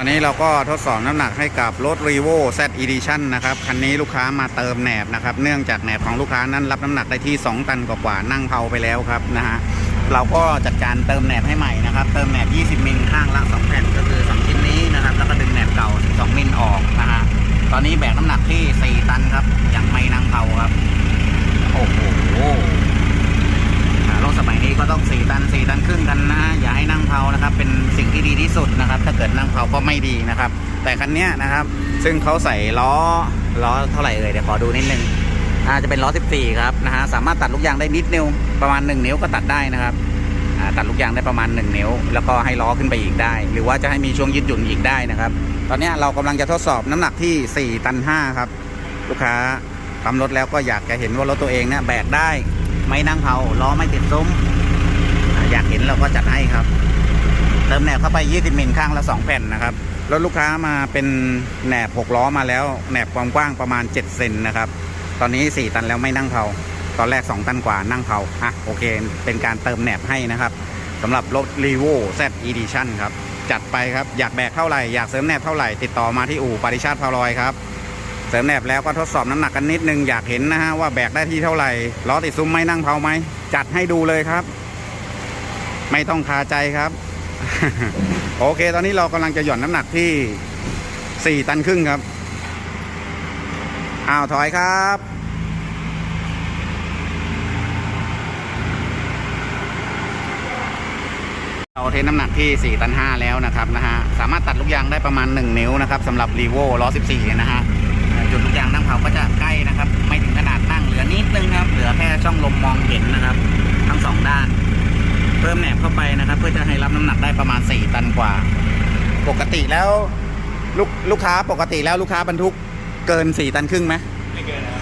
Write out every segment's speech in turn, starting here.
ตอนนี้เราก็ทดสอบน้ำหนักให้กับรถ r e v o Z Edition นะครับ คันนี้ลูกค้ามาเติมแหนบนะครับ เนื่องจากแหนบของลูกค้านั้นรับน้ำหนักได้ที่ 2 ตันกว่าๆนั่งเผาไปแล้วครับนะฮะเราก็จัดการเติมแหนบให้ใหม่นะครับ เติมแหนบ 20 มิลข้างละ 2 แผ่นก็คือ 2 ชิ้นนี้นะครับ แล้วก็ดึงแหนบเก่า 12 มิลออกนะฮะตอนนี้แบกน้ำหนักที่ 4 ตันครับยังไม่นั่งเผาครับโอ้โหรถสมัยนี้ก็ ดีนะครับ แต่คันเนี้ยนะครับ ซึ่งเขาใส่ล้อล้อเท่าไหร่เอ่ยเดี๋ยวขอดูนิดนึงอาจะเป็นล้อ 14 ครับนะฮะสามารถตัดลูกยางได้นิดนิ้วประมาณ 1 นิ้วก็ตัดได้นะครับตัดลูกยางได้ประมาณ 1 นิ้ว แล้วก็ให้ล้อขึ้นไปอีกได้ หรือว่าจะให้มีช่วงยืดหยุ่นอีกได้นะครับ ตอนนี้เรากำลังจะทดสอบน้ำหนักที่ 4 ตัน 5 ครับ ลูกค้าทำรถแล้วก็อยากจะเห็นว่ารถตัวเองเนี่ยแบกได้ ไม่นั่งเผาล้อไม่ติดซุ้มอยากเห็นเราก็จัดให้ครับ เติมแหนบเข้าไป 20 มิลข้างละ 2 แผ่นนะครับ รถลูกค้ามาเป็นแหนบ 6 ล้อมาแล้ว แหนบความกว้างประมาณ 7 เซนนะครับ ตอนนี้ 4 ตันแล้วไม่นั่งเผา ตอนแรก 2 ตันกว่านั่งเผาอะโอเค เป็นการเติมแหนบให้นะครับสำหรับรถ r e v o Z Edition ครับ จัดไปครับ อยากแบกเท่าไหร่ อยากเสริมแหนบเท่าไหร่ ติดต่อมาที่อู่ปาริชาติพาลอยครับ เสริมแหนบแล้วก็ทดสอบน้ำหนักกันนิดนึง อยากเห็นนะฮะว่าแบกได้ที่เท่าไหร่ ล้อติดซุ้มไหม่นั่งเผาไหม จัดให้ดูเลยครับ ไม่ต้องคาใจครับ โอเค ตอนนี้เรากำลังจะหย่อนน้ำหนักที่ 4 ตันครึ่งครับ อ้าว ถอยครับ เราเทน้ำหนักที่ 4 ตัน 5 แล้วนะครับนะฮะ สามารถตัดลูกยางได้ประมาณ 1 นิ้วนะครับสำหรับรีโวล้อ 14 นะฮะ จุดลูกยางนั่งเผาก็จะใกล้นะครับ ไม่ถึงขนาดนั่งเหลือนิดนึงครับ เหลือแค่ช่องลมมองเห็นนะครับ ทั้งสองด้าน เพิ่มแหนบเข้าไปนะครับ เพื่อจะให้รับน้ำหนักได้ประมาณ 4 ตันกว่า ปกติแล้วลูกลูกค้าปกติแล้วลูกค้าบรรทุกเกิน 4 ตันครึ่งไหมไม่เกินครับ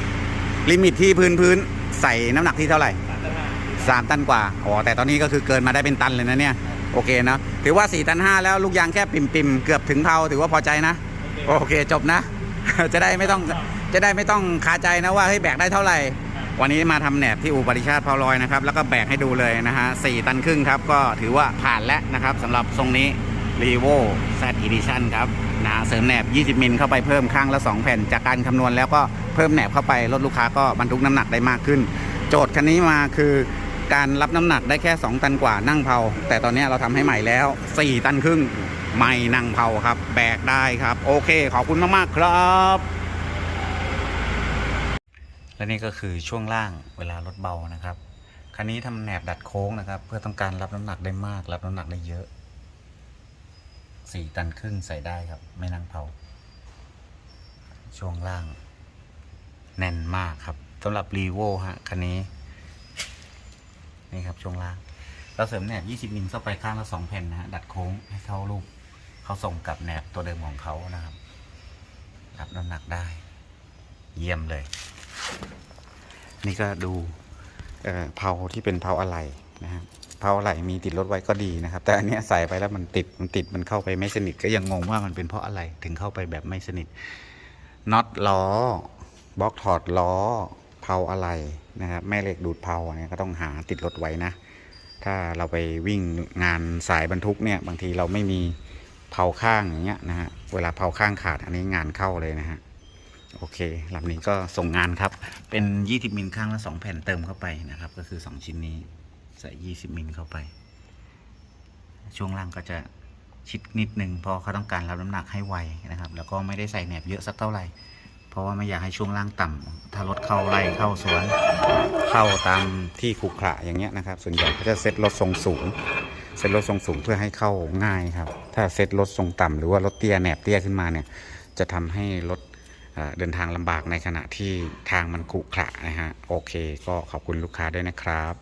ลิมิตที่พื้นพื้นใส่น้ำหนักที่เท่าไหร่สามตันห้าสามตันกว่าอ๋อแต่ตอนนี้ก็คือเกินมาได้เป็นตันเลยนะเนี่ยโอเคนะถือว่า4ตัน5แล้วลูกยางแค่ปิ่มปิมๆเกือบถึงเผาถือว่าพอใจนะ โอเคจบนะ จะได้ไม่ต้องจะได้ไม่ต้องคาใจนะว่าเฮ้ยแบกได้เท่าไหร่ วันนี้มาทำแหนบที่อู่บริชาติพาวลอยนะครับ แล้วก็แบกให้ดูเลยนะฮะสี่ตันครึ่งครับ ก็ถือว่าผ่านแล้วนะครับสำหรับทรงนี้ r e v o Z Edition ครับนะเสริมแหนบ 20 มิลเข้าไปเพิ่มข้างละ 2 แผ่น จากการคำนวณแล้วก็เพิ่มแหนบเข้าไปรถลูกค้าก็บรรทุกน้ำหนักได้มากขึ้น โจทย์คันนี้มาคือการรับน้ำหนักได้แค่ 2 ตันกว่านั่งเผา แต่ตอนนี้เราทำให้ใหม่แล้ว 4 ตันครึ่ง ไม่นั่งเผาครับ แบกได้ครับ โอเค ขอบคุณมาก ๆ ครับ และนี่ก็คือช่วงล่างเวลารถเบานะครับคันนี้ทำแหนบดัดโค้งนะครับ เพื่อต้องการรับน้ำหนักได้มาก รับน้ำหนักได้เยอะสี่ตันครึ่งใส่ได้ครับ ไม่นั่งเผา ช่วงล่าง แน่นมากครับสำหรับรีโวฮะคันนี้นี่ครับช่วงล่างเราเสริมแหนบ20มิลเข้าไปข้างละ2แผ่นนะฮะดัดโค้งให้เข้ารูปเขาส่งกับแหนบตัวเดิมของเขานะครับรับน้ำหนักได้ เยี่ยมเลย นี่ก็ดูเอ่อเผาที่เป็นเผาอะไหล่นะครับเผาอะไหล่มีติดรถไว้ก็ดีนะครับ แต่อันนี้ใส่ไปแล้วมันติดมันติดมันเข้าไปไม่สนิทก็ยังงงว่ามันเป็นเพราะอะไรถึงเข้าไปแบบไม่สนิทน็อตล้อบล็อกถอดล้อเผาอะไหล่นะครับแม่เหล็กดูดเผาอันเนี้ยก็ต้องหาติดรถไว้นะ ถ้าเราไปวิ่งงานสายบรรทุกเนี่ยบางทีเราไม่มีเผาข้างอย่างเงี้ยนะฮะเวลาเผาข้างขาดอันนี้งานเข้าเลยนะฮะ โอเคลำนี้ก็ส่งงานครับ เป็น 20 มิลข้างละ2แผ่นเติมเข้าไปนะครับ ก็คือ 2 ชิ้นนี้ใส่ 20 มิลเข้าไป ช่วงล่างก็จะชิดนิดนึงเพราะเขาต้องการรับน้ำหนักให้ไวนะครับ แล้วก็ไม่ได้ใส่แหนบเยอะสักเท่าไหร่ เพราะว่าไม่อยากให้ช่วงล่างต่ำถ้ารถเข้าไร่เข้าสวน เข้าตามที่ขรุขระอย่างเงี้ยนะครับ ส่วนใหญ่ก็จะเซ็ตรถทรงสูงเซ็ตรถทรงสูงเพื่อให้เข้าง่ายครับ ถ้าเซ็ตรถทรงต่ำหรือว่ารถเตี้ยแหนบเตี้ยขึ้นมาเนี่ย จะทำให้รถ เดินทางลำบากในขณะที่ทางมันขรุขระนะฮะโอเค ก็ขอบคุณลูกค้าด้วยนะครับ